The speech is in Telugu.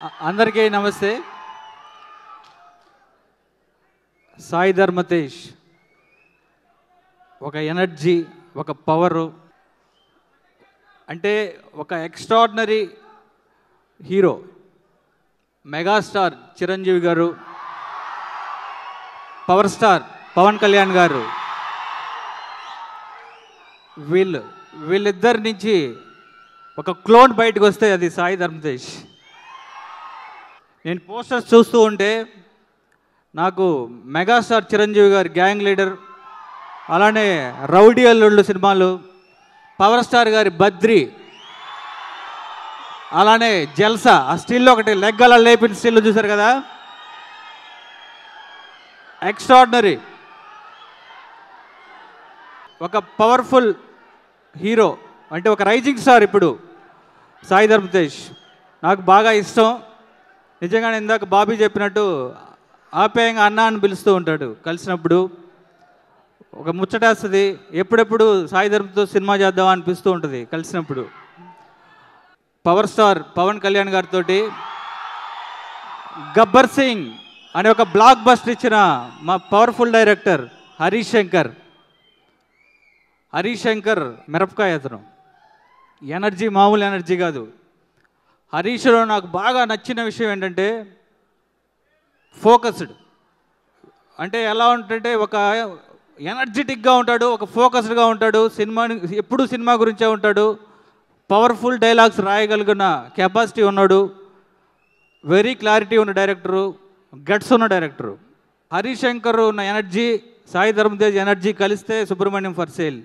అందరికీ నమస్తే. సాయి ధర్మతేష్ ఒక ఎనర్జీ ఒక పవరు అంటే ఒక ఎక్స్ట్రాడినరీ హీరో మెగాస్టార్ చిరంజీవి గారు పవర్ స్టార్ పవన్ కళ్యాణ్ గారు వీళ్ళు వీళ్ళిద్దరి నుంచి ఒక క్లోన్ బయటకు వస్తే అది సాయి ధర్మతేష్. నేను పోస్టర్స్ చూస్తూ ఉంటే నాకు మెగాస్టార్ చిరంజీవి గారి గ్యాంగ్ లీడర్ అలానే రౌడీ అల్లుళ్ళు సినిమాలు పవర్ స్టార్ గారి బద్రి అలానే జల్సా ఆ స్టిల్ ఒకటి లెగ్గల అలా లేపిన స్టిల్ చూశారు కదా? ఎక్స్ట్రాడినరీ ఒక పవర్ఫుల్ హీరో అంటే ఒక రైజింగ్ స్టార్ ఇప్పుడు సాయి ధర్మతేజ్. నాకు బాగా ఇష్టం. నిజంగానే ఇందాక బాబీ చెప్పినట్టు ఆప్యాయంగా అన్న అని పిలుస్తూ ఉంటాడు కలిసినప్పుడు. ఒక ముచ్చటేస్తుంది ఎప్పుడెప్పుడు సాయి ధర్మతో సినిమా చేద్దాం అనిపిస్తూ ఉంటుంది కలిసినప్పుడు. పవర్ స్టార్ పవన్ కళ్యాణ్ గారితో గబ్బర్ సింగ్ అనే ఒక బ్లాక్ బస్టర్ ఇచ్చిన మా పవర్ఫుల్ డైరెక్టర్ హరీష్ శంకర్. హరీష్ శంకర్ మిరపకాయ అతను. ఎనర్జీ మామూలు ఎనర్జీ కాదు. హరీష్లో నాకు బాగా నచ్చిన విషయం ఏంటంటే ఫోకస్డ్. అంటే ఎలా ఉంటుంటే ఒక ఎనర్జెటిక్గా ఉంటాడు ఒక ఫోకస్డ్గా ఉంటాడు సినిమా ఎప్పుడు సినిమా గురించే ఉంటాడు పవర్ఫుల్ డైలాగ్స్ రాయగలిగిన కెపాసిటీ ఉన్నాడు వెరీ క్లారిటీ ఉన్న డైరెక్టరు గట్స్ ఉన్న డైరెక్టరు. హరీష్ శంకర్ ఉన్న ఎనర్జీ సాయి ధర్మతేజ్ ఎనర్జీ కలిస్తే సుబ్రహ్మణ్యం ఫర్ సేల్.